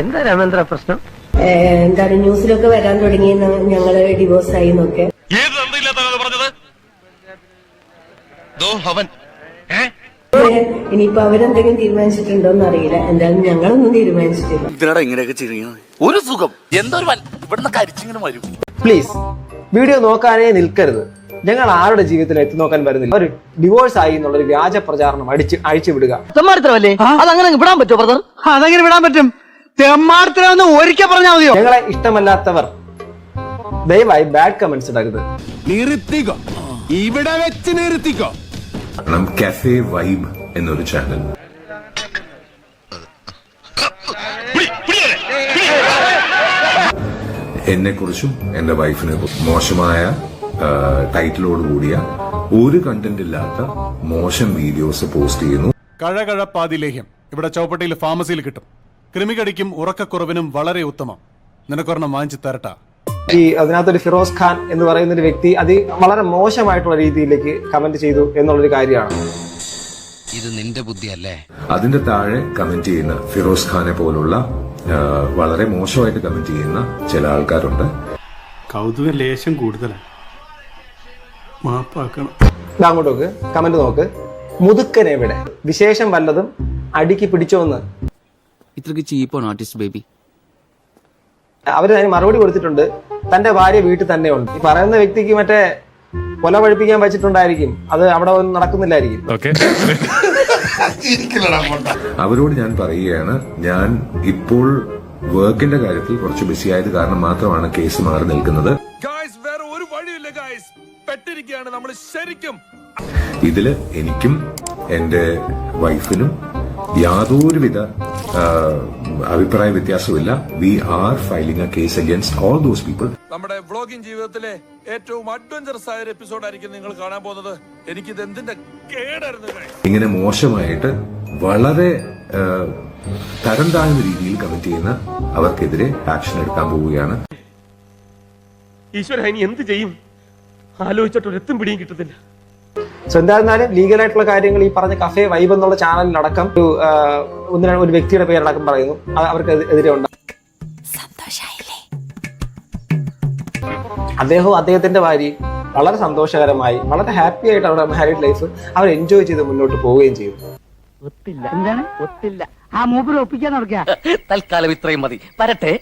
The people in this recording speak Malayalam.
എന്താ രാമേന്ദ്ര പ്രശ്നം? എന്താണ് ന്യൂസിലൊക്കെ വരാൻ തുടങ്ങി ഞങ്ങൾ ഡിവോഴ്സ് ആയി എന്നൊക്കെ ഇനിയിപ്പോ അവരെന്തെങ്കിലും തീരുമാനിച്ചിട്ടുണ്ടോന്ന് അറിയില്ല. എന്തായാലും ഞങ്ങളൊന്നും തീരുമാനിച്ചിട്ടില്ല. ഇതിനടാ ഇങ്ങനെയൊക്കെ ചിരിക്കുന്നത് ഒരു സുഖം. എന്തൊരു ഇവിടുന്ന് കരിച്ചിങ്ങനെ വരും. പ്ലീസ് വീഡിയോ നോക്കാനേ നിൽക്കരുത്. ഞങ്ങൾ ആരുടെ ജീവിതത്തിൽ എത്തി നോക്കാൻ വരുന്നില്ല? ഒരു ഡിവോഴ്സ് ആയി എന്നുള്ളൊരു വ്യാജ പ്രചാരണം അടിച്ച് അഴിച്ചു വിടുക. അതങ്ങനെ വിടാൻ പറ്റുമോ ബ്രദർ അതങ്ങനെ വിടാൻ പറ്റും. തെമ്മാടത്തിലാന്ന് ഒരിക്കൽ പറഞ്ഞാൽ മതിയോ? ഞങ്ങളെ ഇഷ്ടമല്ലാത്തവർ ദയവായി ബാഡ് കമന്റ്സ് ഇടരുത്. നിർത്തിക്കോ. ഇവിടെ വെച്ച് നിർത്തിക്കോ. കഫേ വൈബ് എന്നൊരു ചാനൽ എന്നെ കുറിച്ചും എന്റെ വൈഫിനെ മോശമായ ടൈറ്റിലോട് കൂടിയ ഒരു കണ്ടന്റ് ഇല്ലാത്ത മോശം വീഡിയോസ് പോസ്റ്റ് ചെയ്യുന്നു. കഴകഴപ്പാതി ലേഹ്യം ഇവിടെ ചൗപ്പട്ടിയിൽ ഫാർമസിയിൽ കിട്ടും. കൃമികടിക്കും ഉറക്കക്കുറവിനും വളരെ ഉത്തമം. നിനക്കൊരെണ്ണം വാങ്ങിച്ചു തരട്ടാ. ഈ അതിനകത്തൊരു ഫിറോസ് ഖാൻ എന്ന് പറയുന്ന ഒരു വ്യക്തി അത് വളരെ മോശമായിട്ടുള്ള രീതിയിലേക്ക് കമന്റ് ചെയ്തു എന്നുള്ളൊരു കാര്യമാണ്. ഇത് നിന്റെ ബുദ്ധിയല്ലേ? അതിന്റെ താഴെ കമന്റ് ചെയ്യുന്ന ഫിറോസ് ഖാനെ പോലുള്ള വളരെ മോശമായിട്ട് കമന്റ് ചെയ്യുന്ന ചില ആൾക്കാരുണ്ട്. കൗതുക ലേശം കൂടുതലാണ് മാപ്പാക്കണം. അങ്ങോട്ട് നോക്ക് കമന്റ് നോക്ക്. മുതുക്കൻ എവിടെ? വിശേഷം വല്ലതും അടിക്ക് പിടിച്ചോന്ന് ഇത്രക്ക് ചീപ്പാണ് ആർട്ടിസ്റ്റ് ബേബി അവർ അതിന് മറുപടി കൊടുത്തിട്ടുണ്ട്. തന്റെ ഭാര്യ വീട്ടിൽ തന്നെ ഉണ്ട് ഈ പറയുന്ന വ്യക്തിക്ക് മറ്റേ കൊല പഴിപ്പിക്കാൻ വെച്ചിട്ടുണ്ടായിരിക്കും. അത് അവിടെ ഒന്നും നടക്കുന്നില്ലായിരിക്കും. അവരോട് ഞാൻ പറയുകയാണ് ഞാൻ ഇപ്പോൾ വർക്കിന്റെ കാര്യത്തിൽ കുറച്ച് ബിസി ആയത് കാരണം മാത്രമാണ് കേസ് മാറി നിൽക്കുന്നത്. വേറെ ഒരു വഴിയില്ല ഗായ്സ് പെട്ടിരിക്കുകയാണ് നമ്മൾ ശരിക്കും. ഇതിൽ എനിക്കും എന്റെ വൈഫിനും യാതൊരുവിധ അഭിപ്രായ വ്യത്യാസമില്ല we are filing a case against all those people നമ്മുടെ വ്ളോഗിംഗ് ജീവിതത്തിലെ ഏറ്റവും അഡ്വഞ്ചറസ് ആയ ഒരു എപ്പിസോഡായിരിക്കും നിങ്ങൾ കാണാൻ പോകുന്നത്. എനിക്കിത് എന്തിന്റെ കേടായിരുന്നു. ഇങ്ങനെ മോശമായിട്ട് വളരെ തരം താഴ്ന്ന രീതിയിൽ കമന്റ് ചെയ്യുന്ന അവർക്കെതിരെ ആക്ഷൻ എടുക്കാൻ പോവുകയാണ്. ഈശ്വര ഇനി എന്ത് ചെയ്യും? ആലോചിച്ചിട്ട് ഒരു എത്തും പിടിയും കിട്ടത്തില്ല. സോ എന്തായിരുന്നാലും ലീഗലായിട്ടുള്ള കാര്യങ്ങൾ ഈ പറഞ്ഞ കഫേ വൈബ് എന്നുള്ള ചാനലിലടക്കം ഒരു ഒന്നിനാണ് ഒന്ന് രണ്ട് ഒരു വ്യക്തിയുടെ പേരടക്കം പറയുന്നു. അത് അവർക്ക് എതി- എതിരെ ഉണ്ട്. അദ്ദേഹവും അദ്ദേഹത്തിന്റെ ഭാര്യയും വളരെ സന്തോഷകരമായി വളരെ ഹാപ്പി ആയിട്ട് അവരുടെ മാരീഡ് ലൈഫ് അവർ എൻജോയ് ചെയ്ത് മുന്നോട്ട് പോവുകയും ചെയ്തു. ഒത്തില്ല. എന്താണ്? ഒത്തില്ല. ആ മൂപ്പിൽ ഒപ്പിക്കാൻ തൽക്കാലം ഇത്രയും മതി. വരട്ടെ.